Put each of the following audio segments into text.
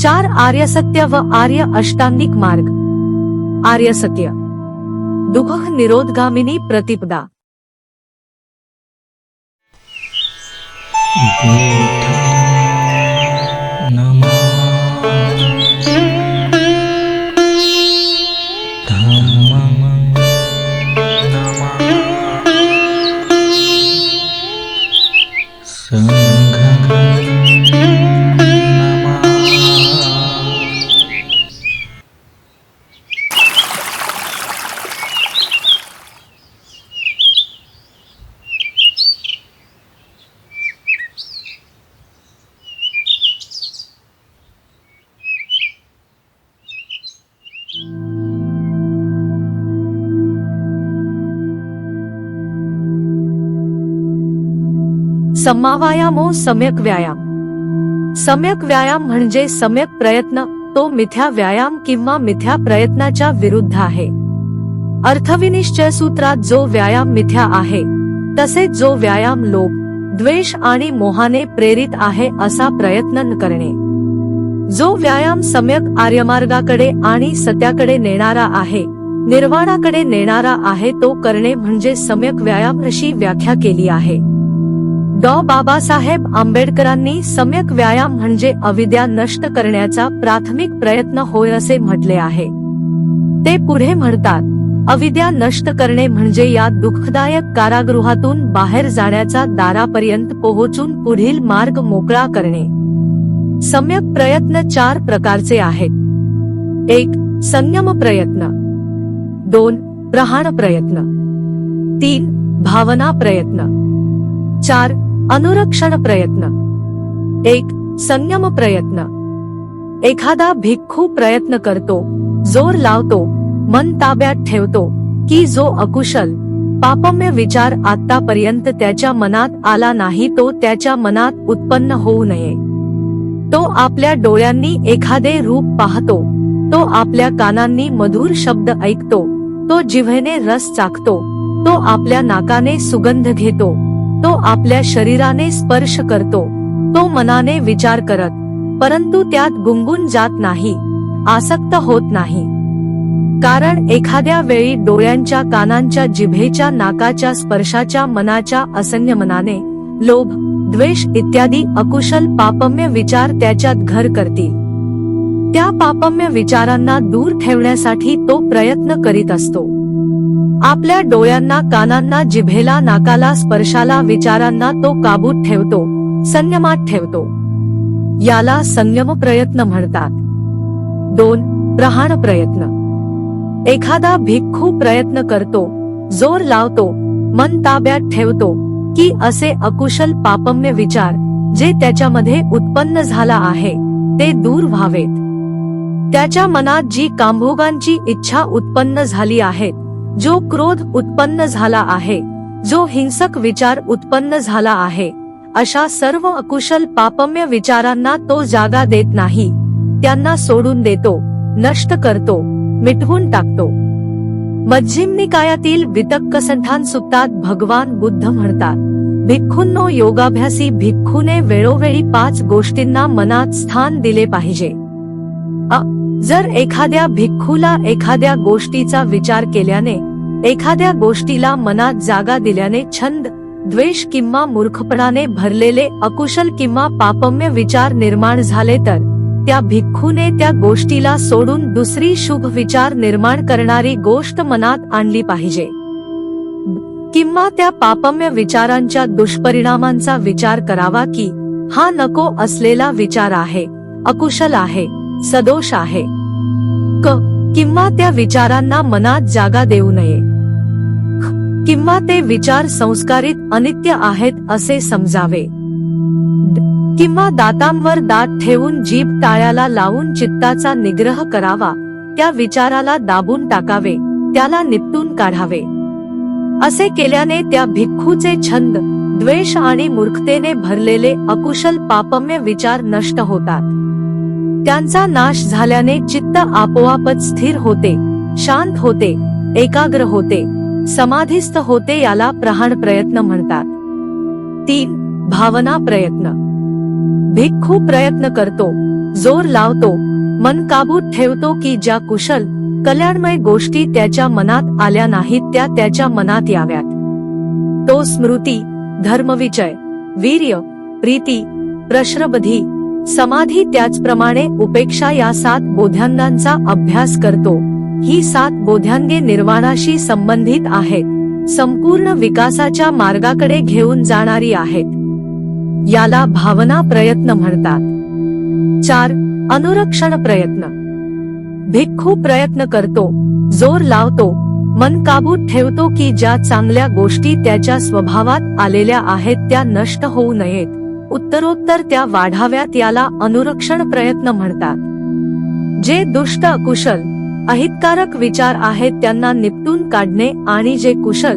चार आर्य सत्य व आर्य अष्टांगिक मार्ग. आर्य सत्य. दुःख निरोधगामिनी प्रतिपदा. सम्मावायामो सम्यक व्यायाम. सम्यक व्यायाम म्हणजे सम्यक प्रयत्न तो मिथ्या व्यायाम किंवा मिथ्या प्रयत्नाच्या विरुद्ध आहे. अर्थविनिश्चय सूत्रात जो व्यायाम मिथ्या आहे तसेच जो व्यायाम लोभ द्वेष आणि मोहाने प्रेरित आहे असा प्रयत्न न करणे. जो व्यायाम सम्यक आर्यमार्गाकडे आणि सत्याकडे नेणारा आहे निर्वाणाकडे नेणारा आहे तो करणे म्हणजे सम्यक व्यायाम अशी व्याख्या केली आहे. डॉ बाबासाहेब आंबेडकरांनी सम्यक व्यायाम म्हणजे अविद्या नष्ट करण्याचा प्राथमिक प्रयत्न होय असे म्हटले आहे. ते पुढे म्हणतात अविद्या नष्ट करणे म्हणजे या दुःखदायक कारागृहातून बाहेर जाण्याचा दारापर्यंत पोहोचून पुढील मार्ग मोकळा करणे. सम्यक प्रयत्न चार प्रकारचे आहेत. एक संयम प्रयत्न. दोन प्रहाण प्रयत्न. तीन भावना प्रयत्न. चार अनुरक्षण प्रयत्न. एक संयम प्रयत्न. एखादा भिक्खू प्रयत्न करतो जोर लावतो मन ताब्यात ठेवतो की जो अकुशल पापम्य विचार आतापर्यंत त्याच्या मनात आला नाही तो त्याच्या मनात उत्पन्न होऊ नये. तो आपल्या डोळ्यांनी एखादे रूप पाहतो तो आपल्या कानांनी मधुर शब्द ऐकतो तो जिव्हेने रस चाकतो तो आपल्या नाकाने सुगंध घेतो तो आपल्या शरीराने स्पर्श करतो. तो मनाने विचार करत. परंतु त्यात गुंगून जात नाही. आसक्त होत नाही. कारण एखाद्या वेळी डोळ्यांच्या कानांच्या जिभेच्या नाकाच्या स्पर्शाच्या मनाच्या असंयमनाने लोभ द्वेष इत्यादी अकुशल पापम्य विचार त्याच्यात घर करतील. त्या पापम्य विचारांना दूर ठेवण्यासाठी तो प्रयत्न करीत असतो. आपल्या डोळ्यांना कानांना जिभेला नाकाला स्पर्शाला विचारांना तो काबूत ठेवतो संयमात ठेवतो. याला संयम प्रयत्न म्हणतात. दोन प्रहाण प्रयत्न. एखादा भिक्खू प्रयत्न करतो जोर लावतो मन ताब्यात ठेवतो की असे अकुशल पापम्य विचार जे त्याच्यामध्ये उत्पन्न झाला आहे ते दूर व्हावेत. त्याच्या मनात जी कांभोगांची इच्छा उत्पन्न झाली आहे जो क्रोध उत्पन्न झाला आहे जो हिंसक विचार उत्पन्न झाला आहे अशा सर्व अकुशल पापम्य विचारांना तो जागा देत नाही. त्यांना सोडून देतो नष्ट करतो मिटवून टाकतो. मज्जिम निकायातील वितक्क संठान सुत्तात भगवान बुद्ध म्हणतात भिक्खूंनो योगाभ्यासी भिक्खूने वेळोवेळी पाच गोष्टींना मनात स्थान दिले पाहिजे. अ जर एखाद्या भिक्खूला एखाद्या गोष्टीचा विचार केल्याने एखाद्या गोष्टीला मनात जागा दिल्याने छंद द्वेष किंवा मूर्खपणाने भरलेले अकुशल किंवा पापम्य विचार निर्माण झाले तर त्या भिक्खूने त्या गोष्टीला सोडून दुसरी शुभ विचार निर्माण करणारी गोष्ट मनात आणली पाहिजे. किंवा त्या पापम्य विचारांच्या दुष्परिणामांचा विचार करावा की हा नको असलेला विचार आहे अकुशल आहे. सदोष आहे. क. किंवा त्या विचारांना मनात जागा देऊ नये. किंवा ते विचार संस्कारित अनित्य आहेत असे समजावे. किंवा दातांवर दात ठेवून जीभ टाळ्याला लावून चित्ताचा निग्रह करावा. त्या विचाराला दाबून टाकावे. त्याला निपटून काढावे. असे केल्याने त्या भिक्खूचे छंद द्वेष आणि मूर्खतेने भरलेले अकुशल पापम्य विचार नष्ट होतात. त्यांचा नाश झाल्याने चित्त आपोआपच स्थिर होते शांत होते एकाग्र होते समाधिस्थ होते याला प्रहाण प्रयत्न म्हणतात. तीन भावना प्रयत्न. भिक्खू प्रयत्न करतो जोर लावतो मन काबूत ठेवतो की ज्या कुशल कल्याणमय गोष्टी त्याच्या मनात आल्या नाहीत त्या त्याच्या मनात याव्यात. तो स्मृती धर्मविजय वीर्य प्रीती प्रश्रबधी समाधी त्याचप्रमाणे उपेक्षा या सात बोध्यांगांचा अभ्यास करतो. ही सात बोध्यांगे निर्वाणाशी संबंधित आहेत. संपूर्ण विकासाच्या मार्गाकडे घेऊन जाणारी आहेत. याला भावना प्रयत्न म्हणतात. चार अनुरक्षण प्रयत्न. भिक्खू प्रयत्न करतो. जोर लावतो. मन काबूत ठेवतो की ज्या चांगल्या गोष्टी त्याच्या स्वभावात आलेल्या आहेत त्या नष्ट होऊ नयेत. उत्तरोत्तर त्या वाढाव्यात याला अनुरक्षण प्रयत्न म्हणतात. जे दुष्ट कुशल अहितकारक विचार आहेत त्यांना निपटून काढणे आणि जे कुशल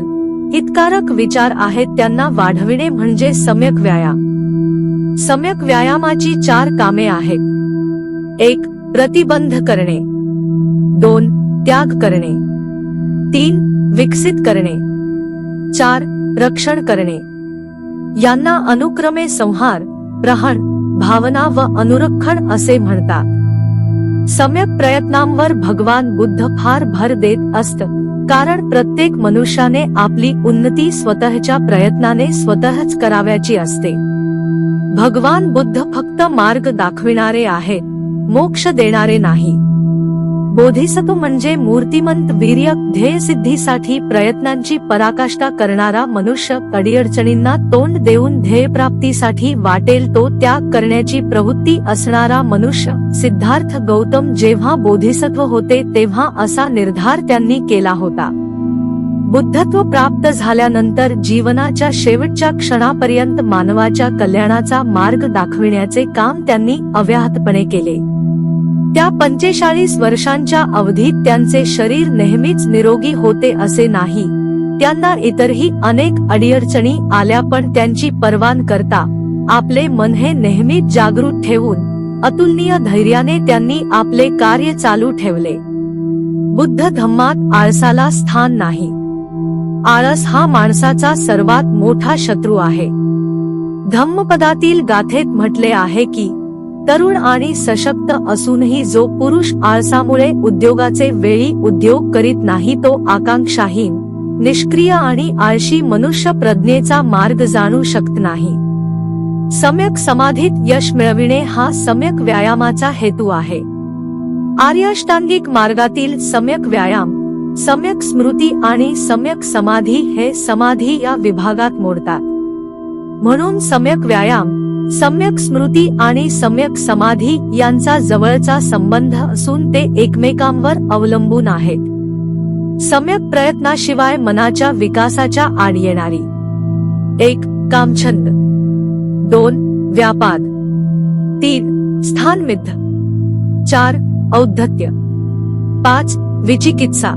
हितकारक विचार आहेत त्यांना वाढविणे म्हणजे सम्यक व्यायाम. सम्यक व्यायामाची चार कामे आहेत. एक प्रतिबंध करणे. दोन त्याग करणे. तीन विकसित करणे. चार रक्षण करणे. यांना अनुक्रमे संहार प्रहण भावना व अनुरक्षण असे म्हणतात. सम्यक प्रयत्नांवर भगवान बुद्ध फार भर देत असत कारण प्रत्येक मनुष्याने आपली उन्नती स्वतःच्या प्रयत्नाने स्वतःच कराव्याची असते. भगवान बुद्ध फक्त मार्ग दाखविणारे आहेत मोक्ष देणारे नाही. बोधिसत्व म्हणजे मूर्तिमंत वीर्य ध्येय सिद्धीसाठी प्रयत्नांची पराकाष्ठा करणारा मनुष्य अडीअडचणींना तोंड देऊन ध्येयप्राप्तीसाठी वाटेल तो त्याग करण्याची प्रवृत्ती असणारा मनुष्य. सिद्धार्थ गौतम जेव्हा बोधिसत्व होते तेव्हा असा निर्धार त्यांनी केला होता. बुद्धत्व प्राप्त झाल्यानंतर जीवनाच्या शेवटच्या क्षणापर्यंत मानवाच्या कल्याणाचा मार्ग दाखविण्याचे काम त्यांनी अव्याहतपणे केले. त्या पंचेचाळीस वर्षांच्या अवधीत त्यांचे शरीर नेहमीच निरोगी होते असे नाही. त्यांना इतरही अनेक अडीअडचणी आल्या पण त्यांची परवान करता आपले मन हे नेहमीच जागृत ठेवून अतुलनीय धैर्याने त्यांनी आपले कार्य चालू ठेवले. बुद्ध धम्मात आळसाला स्थान नाही. आळस हा माणसाचा सर्वात मोठा शत्रू आहे. धम्मपदातील गाथेत म्हटले आहे की तरुण आणि सशक्त असूनही जो पुरुष आळसामुळे उद्योगाचे वेळी उद्योग करीत नाही तो आकांक्षाहीन निष्क्रिय आणि आळशी मनुष्य प्रज्ञेचा मार्ग जाणू शकत नाही. सम्यक समाधीत यश मिळविणे हा सम्यक व्यायामाचा हेतू आहे. आर्याष्टांगिक मार्गातील सम्यक व्यायाम सम्यक स्मृती आणि सम्यक समाधी हे समाधी या विभागात मोडतात. म्हणून सम्यक व्यायाम सम्यक स्मृती आणि सम्यक समाधी यांचा जवळचा संबंध असून ते एकमेकांवर अवलंबून आहेत. सम्यक प्रयत्नाशिवाय मनाच्या विकासाच्या आड येणारी. एक कामछंद. दोन व्यापार. तीन स्थानमिद्ध. चार औद्धत्य. पाच विचिकित्सा.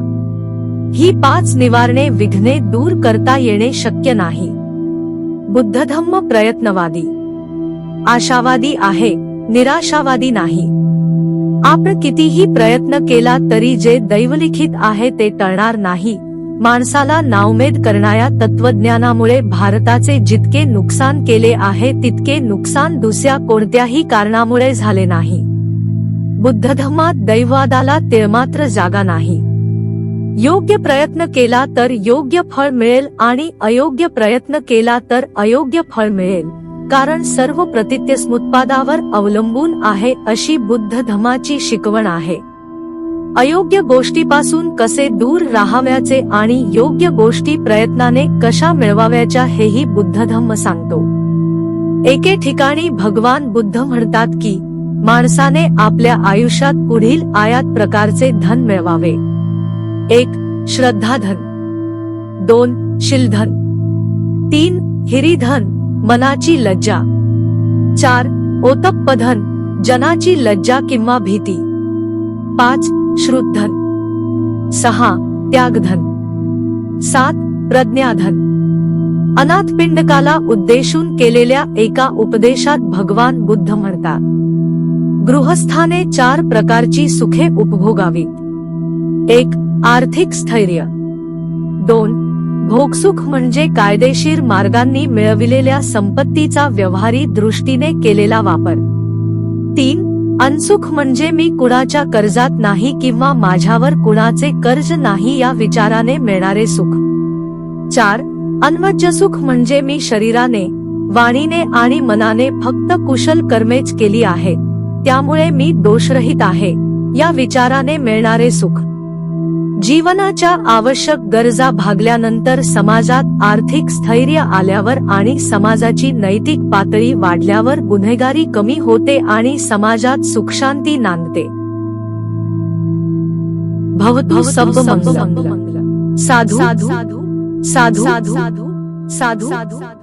ही पाच निवारणे विघ्ने दूर करता येणे शक्य नाही. बुद्धधम्म प्रयत्नवादी. आशावादी आहे निराशावादी नाही. आपण कितीही प्रयत्न केला तरी जे दैवलिखित आहे ते टळणार नाही. माणसाला नावमेद करणाऱ्या तत्वज्ञानामुळे भारताचे जितके नुकसान केले आहे तितके नुकसान दुसऱ्या कोणत्याही कारणामुळे झाले नाही. बुद्धधम्मात दैवादाला तिळमात्र जागा नाही. योग्य प्रयत्न केला तर योग्य फळ मिळेल आणि अयोग्य प्रयत्न केला तर अयोग्य फळ मिळेल. कारण सर्व प्रतित्य स्मुत्पादावर अवलंबून आहे अशी बुद्ध धमाची शिकवण आहे. अयोग्य गोष्टीपासून कसे दूर राहाव्याचे आणि योग्य गोष्टी प्रयत्नाने कशा मिळवाव्याच्या हेही बुद्ध धम्म सांगतो. एके ठिकाणी भगवान बुद्ध म्हणतात की माणसाने आपल्या आयुष्यात पुढील आयात प्रकारचे धन मिळवावे. एक श्रद्धाधन. दोन शिलधन. तीन हिरीधन. मनाची लज्जा। चार, ओतप्पधन, जनाची लज्जा किंवा भीती। पाच, श्रुद्धन। सहा, त्यागधन। सात, प्रज्ञाधन। अनाथ पिंडकाला उद्देशून केलेल्या एका उपदेशात भगवान बुद्ध म्हणतात, गृहस्थाने चार प्रकारची सुखे उपभोगावीत. एक, आर्थिक स्थैर्य. दोन भोगसुख म्हणजे कायदेशीर मार्गांनी मिळविलेल्या संपत्तीचा व्यवहारी दृष्टीने केलेला वापर. तीन अनसुख म्हणजे मी कुणाच्या कर्जात नाही किंवा माझ्यावर कुणाचे कर्ज नाही या विचाराने मिळणारे सुख. चार अन्वज्य सुख म्हणजे मी शरीराने वाणीने आणि मनाने फक्त कुशल कर्मेच केली आहेत त्यामुळे मी दोषरहित आहे या विचाराने मिळणारे सुख. जीवनाच्या आवश्यक गरजा भागल्यानंतर समाजात आर्थिक स्थैर्य आल्यावर आणि समाजाची नैतिक पातळी वाढल्यावर गुन्हेगारी कमी होते आणि समाजात सुखशांती नांदते भवतु सब मंगलम साधू साधू साधू साधू साधू